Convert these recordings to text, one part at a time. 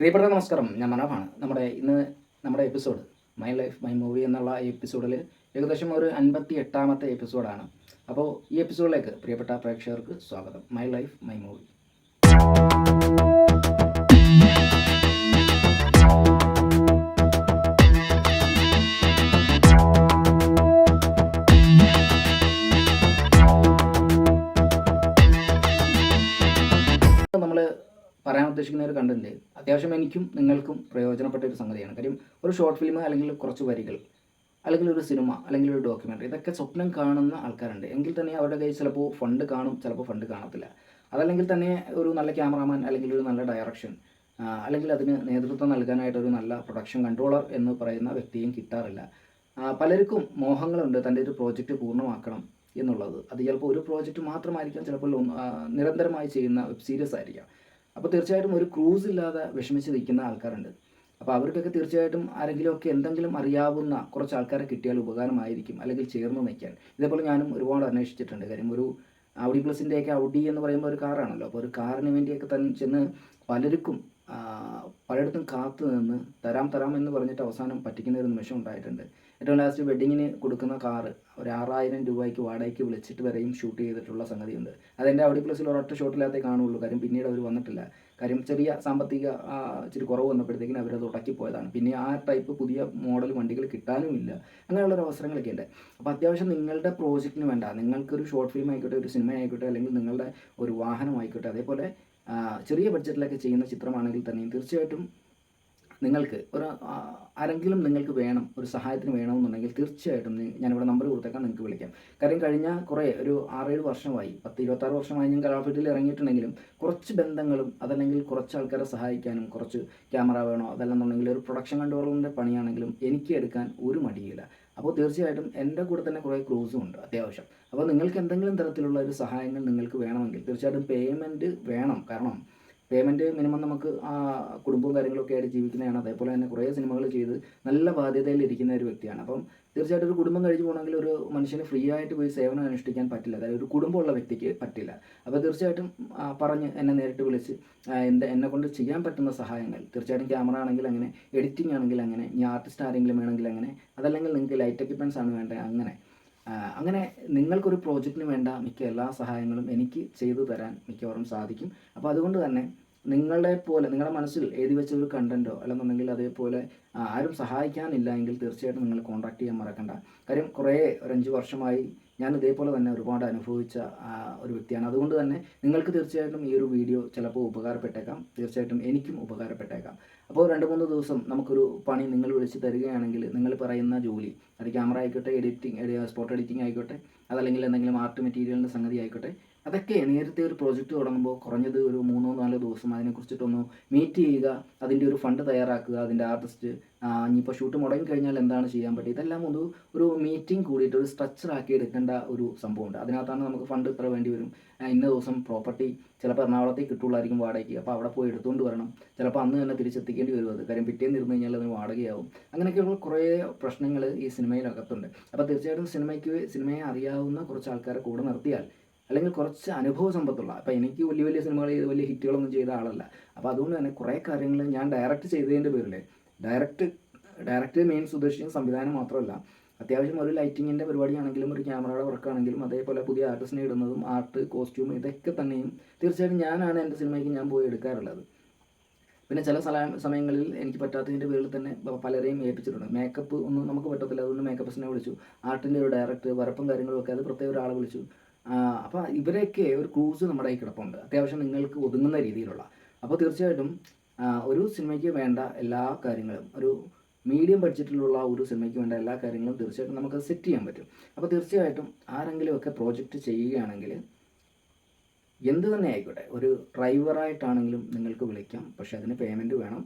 പ്രിയപ്പെട്ട നമസ്കാരം. ഞാൻ മനോഭാണ് നമ്മുടെ ഇന്ന് നമ്മുടെ episode my life my movie എന്നുള്ള ഈ എപ്പിസോഡിൽ ഏകദേശം ഒരു അൻപത്തി എട്ടാമത്തെ എപ്പിസോഡാണ്. അപ്പോൾ ഈ എപ്പിസോഡിലേക്ക് പ്രിയപ്പെട്ട പ്രേക്ഷകർക്ക് സ്വാഗതം. മൈ ലൈഫ് മൈ മൂവി ഉദ്ദേശിക്കുന്ന ഒരു കണ്ടന്റ് അത്യാവശ്യം എനിക്കും നിങ്ങൾക്കും പ്രയോജനപ്പെട്ട ഒരു സംഗതിയാണ്. കാര്യം ഒരു ഷോർട്ട് ഫിലിം അല്ലെങ്കിൽ കുറച്ച് വരികൾ അല്ലെങ്കിൽ ഒരു സിനിമ അല്ലെങ്കിൽ ഒരു ഡോക്യുമെന്ററി ഇതൊക്കെ സ്വപ്നം കാണുന്ന ആൾക്കാരുണ്ട്. എങ്കിൽ തന്നെ അവരുടെ കയ്യിൽ ചിലപ്പോൾ ഫണ്ട് കാണും ചിലപ്പോൾ ഫണ്ട് കാണത്തില്ല. അതല്ലെങ്കിൽ തന്നെ ഒരു നല്ല ക്യാമറാമാൻ അല്ലെങ്കിൽ ഒരു നല്ല ഡയറക്ഷൻ അല്ലെങ്കിൽ അതിന് നേതൃത്വം നൽകാനായിട്ട് ഒരു നല്ല പ്രൊഡക്ഷൻ കൺട്രോളർ എന്ന് പറയുന്ന വ്യക്തിയും കിട്ടാറില്ല. പലർക്കും മോഹങ്ങളുണ്ട് തന്റെ ഒരു പ്രോജക്റ്റ് പൂർണമാക്കണം എന്നുള്ളത്. അത് ചിലപ്പോൾ ഒരു പ്രോജക്റ്റ് മാത്രമായിരിക്കാം ചിലപ്പോൾ നിരന്തരമായി ചെയ്യുന്ന വെബ് സീരീസ് ആയിരിക്കാം. അപ്പോൾ തീർച്ചയായിട്ടും ഒരു ക്രൂസ് ഇല്ലാതെ വിഷമിച്ച് നിൽക്കുന്ന ആൾക്കാരുണ്ട്. അപ്പോൾ അവർക്കൊക്കെ തീർച്ചയായിട്ടും ആരെങ്കിലുമൊക്കെ എന്തെങ്കിലും അറിയാവുന്ന കുറച്ച് ആൾക്കാരെ കിട്ടിയാൽ ഉപകാരമായിരിക്കും. അല്ലെങ്കിൽ ചേർന്ന് നിൽക്കാൻ. ഇതേപോലെ ഞാനും ഒരുപാട് അന്വേഷിച്ചിട്ടുണ്ട്. കാര്യം ഒരു ഔഡി പ്ലസിന്റെയൊക്കെ ഔഡി എന്ന് പറയുമ്പോൾ ഒരു കാറാണല്ലോ. അപ്പോൾ ഒരു കാറിന് വേണ്ടിയൊക്കെ തന്നെ ചെന്ന് പലർക്കും പലയിടത്തും കാത്തു നിന്ന് തരാം തരാം എന്ന് പറഞ്ഞിട്ട് അവസാനം പറ്റിക്കുന്ന ഒരു നിമിഷം ഉണ്ടായിട്ടുണ്ട്. ഏറ്റവും ലാസ്റ്റ് വെഡിങ്ങിന് കൊടുക്കുന്ന കാറ് ഒരു ആറായിരം രൂപയ്ക്ക് വാടകയ്ക്ക് വിളിച്ചിട്ട് വരെയും ഷൂട്ട് ചെയ്തിട്ടുള്ള സംഗതിയുണ്ട്. അതെന്റെ അവിടെ പ്ലസിൽ ഒരൊറ്റ ഷോട്ടില്ലാത്തേ കാണുള്ളൂ. കാര്യം പിന്നീട് അവർ വന്നിട്ടില്ല. കാര്യം ചെറിയ സാമ്പത്തിക ഇച്ചിരി കുറവ് വന്നപ്പോഴത്തേക്കിനും അവരത് ഉടക്കി പോയതാണ്. പിന്നെ ആ ടൈപ്പ് പുതിയ മോഡൽ വണ്ടികൾ കിട്ടാനും ഇല്ല. അങ്ങനെയുള്ളൊരു അവസരങ്ങളൊക്കെ ഉണ്ട്. അപ്പോൾ അത്യാവശ്യം നിങ്ങളുടെ പ്രോജക്റ്റിന് വേണ്ട. നിങ്ങൾക്കൊരു ഷോർട്ട് ഫിലിം ആയിക്കോട്ടെ ഒരു സിനിമ ആയിക്കോട്ടെ അല്ലെങ്കിൽ നിങ്ങളുടെ ഒരു വാഹനമായിക്കോട്ടെ അതേപോലെ ചെറിയ ബഡ്ജറ്റിലൊക്കെ ചെയ്യുന്ന ചിത്രമാണെങ്കിൽ തന്നെയും തീർച്ചയായിട്ടും നിങ്ങൾക്ക് ഒരു ആരെങ്കിലും നിങ്ങൾക്ക് വേണം ഒരു സഹായത്തിന് വേണമെന്നുണ്ടെങ്കിൽ തീർച്ചയായിട്ടും ഞാനിവിടെ നമ്പർ കൊടുത്തേക്കാം നിങ്ങൾക്ക് വിളിക്കാം. കാര്യം കഴിഞ്ഞ കുറേ ഒരു ആറേഴ് വർഷമായി പത്ത് ഇരുപത്താറ് വർഷമായി ഞാൻ കലാഫീൽഡിൽ ഇറങ്ങിയിട്ടുണ്ടെങ്കിലും കുറച്ച് ബന്ധങ്ങളും അതല്ലെങ്കിൽ കുറച്ച് ആൾക്കാരെ സഹായിക്കാനും കുറച്ച് ക്യാമറ വേണോ അതല്ലെന്നുണ്ടെങ്കിൽ ഒരു പ്രൊഡക്ഷൻ കൺട്രോളറിന്റെ പണിയാണെങ്കിലും എനിക്ക് എടുക്കാൻ ഒരു മടിയില്ല. അപ്പോൾ തീർച്ചയായിട്ടും എന്റെ കൂടെ തന്നെ കുറേ ക്രൂസും ഉണ്ട് അത്യാവശ്യം. അപ്പോൾ നിങ്ങൾക്ക് എന്തെങ്കിലും തരത്തിലുള്ള ഒരു സഹായങ്ങൾ നിങ്ങൾക്ക് വേണമെങ്കിൽ തീർച്ചയായിട്ടും പേയ്മെന്റ് വേണം. കാരണം പേയ്മെന്റ് മിനിമം നമുക്ക് ആ കുടുംബവും കാര്യങ്ങളൊക്കെ ആയിട്ട് ജീവിക്കുന്നതാണ്. അതേപോലെ തന്നെ കുറേ സിനിമകൾ ചെയ്ത് നല്ല ബാധ്യതയിൽ ഇരിക്കുന്ന ഒരു വ്യക്തിയാണ്. അപ്പം തീർച്ചയായിട്ടും ഒരു കുടുംബം കഴിച്ചു പോകണമെങ്കിൽ ഒരു മനുഷ്യന് ഫ്രീ ആയിട്ട് പോയി സേവനം അനുഷ്ഠിക്കാൻ പറ്റില്ല. അതായത് ഒരു കുടുംബമുള്ള വ്യക്തിക്ക് പറ്റില്ല. അപ്പോൾ തീർച്ചയായിട്ടും പറഞ്ഞ് എന്നെ നേരിട്ട് വിളിച്ച് എന്റെ എന്നെ കൊണ്ട് ചെയ്യാൻ പറ്റുന്ന സഹായങ്ങൾ തീർച്ചയായിട്ടും ക്യാമറ ആണെങ്കിൽ അങ്ങനെ എഡിറ്റിംഗ് ആണെങ്കിൽ അങ്ങനെ ഇനി ആർട്ടിസ്റ്റ് ആരെങ്കിലും വേണമെങ്കിൽ അങ്ങനെ അതല്ലെങ്കിൽ നിങ്ങൾക്ക് ലൈറ്റ് എക്യുപ്മെന്റ്സ് ആണ് വേണ്ടത് അങ്ങനെ. അങ്ങനെ നിങ്ങൾക്കൊരു പ്രോജക്റ്റിന് വേണ്ട മിക്ക എല്ലാ സഹായങ്ങളും എനിക്ക് ചെയ്തു തരാൻ മിക്കവാറും സാധിക്കും. അപ്പോൾ അതുകൊണ്ട് തന്നെ നിങ്ങളെ പോലെ നിങ്ങളുടെ മനസ്സിൽ എഴുതി വെച്ച ഒരു കണ്ടന്റോ അല്ലെന്നുണ്ടെങ്കിൽ അതേപോലെ ആരും സഹായിക്കാനില്ല എങ്കിൽ തീർച്ചയായിട്ടും നിങ്ങൾ കോൺടാക്ട് ചെയ്യാൻ മറക്കണ്ട. കാര്യം കുറേ ഒരു അഞ്ച് വർഷമായി ഞാൻ ഇതേപോലെ തന്നെ ഒരുപാട് അനുഭവിച്ച ഒരു വ്യക്തിയാണ്. അതുകൊണ്ട് തന്നെ നിങ്ങൾക്ക് തീർച്ചയായിട്ടും ഈ ഒരു വീഡിയോ ചിലപ്പോൾ ഉപകാരപ്പെട്ടേക്കാം. തീർച്ചയായിട്ടും എനിക്കും ഉപകാരപ്പെട്ടേക്കാം. അപ്പോൾ രണ്ട് മൂന്ന് ദിവസം നമുക്കൊരു പണി നിങ്ങൾ വിളിച്ച് തരികയാണെങ്കിൽ നിങ്ങൾ പറയുന്ന ജോലി അത് ക്യാമറ ആയിക്കോട്ടെ എഡിറ്റിംഗ് സ്പോട്ട് എഡിറ്റിംഗ് ആയിക്കോട്ടെ അതല്ലെങ്കിൽ എന്തെങ്കിലും ആർട്ട് മെറ്റീരിയലിന്റെ സംഗതി ആയിക്കോട്ടെ അതൊക്കെ നേരത്തെ ഒരു പ്രോജക്റ്റ് തുടങ്ങുമ്പോൾ കുറഞ്ഞത് ഒരു മൂന്നോ നാലോ ദിവസം അതിനെക്കുറിച്ചിട്ടൊന്ന് മീറ്റ് ചെയ്യുക അതിന്റെ ഒരു ഫണ്ട് തയ്യാറാക്കുക അതിന്റെ ആർട്ടിസ്റ്റ് ഇനിയിപ്പോൾ ഷൂട്ട് മുടങ്ങി കഴിഞ്ഞാൽ എന്താണ് ചെയ്യാൻ പറ്റുക ഇതെല്ലാം ഒന്ന് ഒരു മീറ്റിംഗ് കൂടിയിട്ട് ഒരു സ്ട്രക്ചർ ആക്കി എടുക്കേണ്ട ഒരു സംഭവമുണ്ട്. അതിനകത്താണ് നമുക്ക് ഫണ്ട് ഇത്ര വേണ്ടി വരും. ഇന്ന ദിവസം പ്രോപ്പർട്ടി ചിലപ്പോൾ എറണാകുളത്തേക്ക് കിട്ടുള്ളായിരിക്കും വാടകയ്ക്ക്. അപ്പോൾ അവിടെ പോയി എടുത്തുകൊണ്ട് വരണം. ചിലപ്പോൾ അന്ന് തന്നെ തിരിച്ചെത്തിക്കേണ്ടി വരും അത്. കാര്യം പിറ്റേന്ന് ഇരുന്ന് കഴിഞ്ഞാൽ അതിന് വാടകയാവും. അങ്ങനെയൊക്കെയുള്ള കുറേ പ്രശ്നങ്ങൾ ഈ സിനിമയിലകത്തുണ്ട്. അപ്പോൾ തീർച്ചയായിട്ടും സിനിമയ്ക്ക് സിനിമയെ അറിയാവുന്ന കുറച്ച് ആൾക്കാരെ കൂടെ നിർത്തിയാൽ അല്ലെങ്കിൽ കുറച്ച് അനുഭവ സമ്പത്തുള്ള അപ്പോൾ എനിക്ക് വലിയ വലിയ സിനിമകൾ ചെയ്ത് വലിയ ഹിറ്റുകളൊന്നും ചെയ്ത ആളല്ല. അപ്പോൾ അതുകൊണ്ട് തന്നെ കുറേ കാര്യങ്ങൾ ഞാൻ ഡയറക്റ്റ് ചെയ്തതിന്റെ പേരിൽ ഡയറക്റ്റ് ഡയറക്റ്റ് മെയിൻ ഉദ്ദേശിക്കുന്ന സംവിധാനം മാത്രമല്ല അത്യാവശ്യം ഒരു ലൈറ്റിങ്ങിന്റെ പരിപാടിയാണെങ്കിലും ഒരു ക്യാമറയുടെ വർക്കാണെങ്കിലും അതേപോലെ പുതിയ ആർട്ടിസ്റ്റിനെ ഇടുന്നതും ആർട്ട് കോസ്റ്റ്യൂം ഇതൊക്കെ തന്നെയും തീർച്ചയായിട്ടും ഞാനാണ് എന്റെ സിനിമയ്ക്ക് ഞാൻ പോയി എടുക്കാറുള്ളത്. പിന്നെ ചില സ്ഥല സമയങ്ങളിൽ എനിക്ക് പറ്റാത്തതിന്റെ പേരിൽ തന്നെ പലരെയും ഏൽപ്പിച്ചിട്ടുണ്ട്. മേക്കപ്പ് ഒന്നും നമുക്ക് പറ്റത്തില്ല. അതുകൊണ്ട് മേക്കപ്പ്സിനെ വിളിച്ചു. ആർട്ടിന്റെ ഒരു ഡയറക്ടർ വരപ്പും കാര്യങ്ങളൊക്കെ അത് പ്രത്യേക ഒരാളെ വിളിച്ചു. അപ്പോൾ ഇവരെയൊക്കെ ഒരു ക്രൂസ് നമ്മുടെ കയ്യിൽ കിടപ്പുണ്ട്. അത്യാവശ്യം നിങ്ങൾക്ക് ഒതുങ്ങുന്ന രീതിയിലുള്ള. അപ്പോൾ തീർച്ചയായിട്ടും ഒരു സിനിമയ്ക്ക് വേണ്ട എല്ലാ കാര്യങ്ങളും ഒരു മീഡിയം ബഡ്ജറ്റിലുള്ള ഒരു സിനിമയ്ക്ക് വേണ്ട എല്ലാ കാര്യങ്ങളും തീർച്ചയായിട്ടും നമുക്ക് സെറ്റ് ചെയ്യാൻ പറ്റും. അപ്പോൾ തീർച്ചയായിട്ടും ആരെങ്കിലുമൊക്കെ പ്രോജക്റ്റ് ചെയ്യുകയാണെങ്കിൽ എന്ത് തന്നെ ആയിക്കോട്ടെ ഒരു ഡ്രൈവറായിട്ടാണെങ്കിലും നിങ്ങൾക്ക് വിളിക്കാം. പക്ഷേ അതിന് പേയ്മെന്റ് വേണം.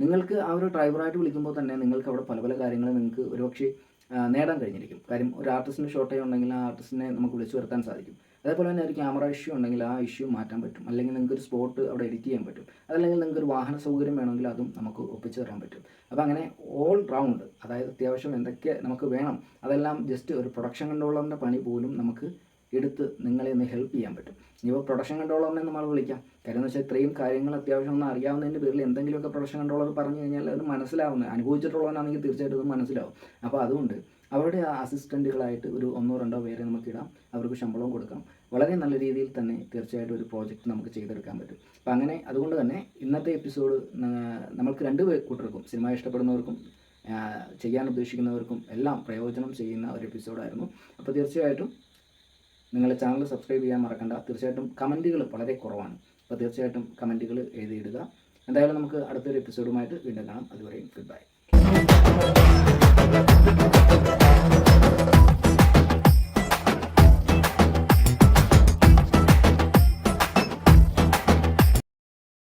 നിങ്ങൾക്ക് ആ ഒരു ഡ്രൈവറായിട്ട് വിളിക്കുമ്പോൾ തന്നെ നിങ്ങൾക്ക് അവിടെ പല പല കാര്യങ്ങൾ നിങ്ങൾക്ക് ഒരുപക്ഷെ നേടാൻ കഴിഞ്ഞിരിക്കും. കാര്യം ഒരു ആർട്ടിസ്റ്റിന്റെ ഷോർട്ടേജ് ഉണ്ടെങ്കിൽ ആ ആർട്ടിസ്റ്റിനെ നമുക്ക് വിളിച്ചു വരുത്താൻ സാധിക്കും. അതേപോലെ തന്നെ ഒരു ക്യാമറ ഇഷ്യൂ ഉണ്ടെങ്കിൽ ആ ഇഷ്യൂ മാറ്റാൻ പറ്റും. അല്ലെങ്കിൽ നിങ്ങൾക്ക് ഒരു സ്പോട്ട് അവിടെ എഡിറ്റ് ചെയ്യാൻ പറ്റും. അതല്ലെങ്കിൽ നിങ്ങൾക്ക് ഒരു വാഹന സൗകര്യം വേണമെങ്കിൽ അതും നമുക്ക് ഒപ്പിച്ചു തരാൻ പറ്റും. അപ്പോൾ അങ്ങനെ ഓൾ റൗണ്ട് അതായത് അത്യാവശ്യം എന്തൊക്കെ നമുക്ക് വേണം അതെല്ലാം ജസ്റ്റ് ഒരു പ്രൊഡക്ഷൻ കൺട്രോളറിന്റെ പണി പോലും നമുക്ക് എടുത്ത് നിങ്ങളെ ഒന്ന് ഹെൽപ്പ് ചെയ്യാൻ പറ്റും. ഇനിയിപ്പോൾ പ്രൊഡക്ഷൻ കൺട്രോളർ കൺട്രോളറിനെ നമ്മൾ വിളിക്കാം. കാര്യം എന്ന് വെച്ചാൽ ഇത്രയും കാര്യങ്ങൾ അത്യാവശ്യം ഒന്ന് അറിയാവുന്നതിന്റെ പേരിൽ എന്തെങ്കിലുമൊക്കെ പ്രൊഡക്ഷൻ കൺട്രോളർ പറഞ്ഞു കഴിഞ്ഞാൽ അത് മനസ്സിലാവുന്നത് അനുഭവിച്ചിട്ടുള്ളവനാണെങ്കിൽ തീർച്ചയായിട്ടും അത് മനസ്സിലാവും. അപ്പോൾ അതുകൊണ്ട് അവരുടെ ആ അസിസ്റ്റന്റുകളായിട്ട് ഒരു ഒന്നോ രണ്ടോ പേരെ നമുക്ക് ഇടാം. അവർക്ക് ശമ്പളവും കൊടുക്കാം. വളരെ നല്ല രീതിയിൽ തന്നെ തീർച്ചയായിട്ടും ഒരു പ്രോജക്റ്റ് നമുക്ക് ചെയ്തെടുക്കാൻ പറ്റും. അപ്പോൾ അങ്ങനെ അതുകൊണ്ട് തന്നെ ഇന്നത്തെ എപ്പിസോഡ് നമ്മൾക്ക് രണ്ട് കൂട്ടർക്കും സിനിമ ഇഷ്ടപ്പെടുന്നവർക്കും ചെയ്യാൻ ഉദ്ദേശിക്കുന്നവർക്കും എല്ലാം പ്രയോജനം ചെയ്യുന്ന ഒരു എപ്പിസോഡായിരുന്നു അപ്പോൾ തീർച്ചയായിട്ടും നിങ്ങളുടെ ചാനൽ സബ്സ്ക്രൈബ് ചെയ്യാൻ മറക്കണ്ട. തീർച്ചയായിട്ടും കമന്റുകൾ വളരെ കുറവാണ്. അപ്പോൾ തീർച്ചയായിട്ടും കമന്റുകൾ എഴുതിയിടുക. എന്തായാലും നമുക്ക് അടുത്തൊരു എപ്പിസോഡുമായിട്ട് വീണ്ടും കാണാം. അതുവരെയും ഗുഡ് ബൈ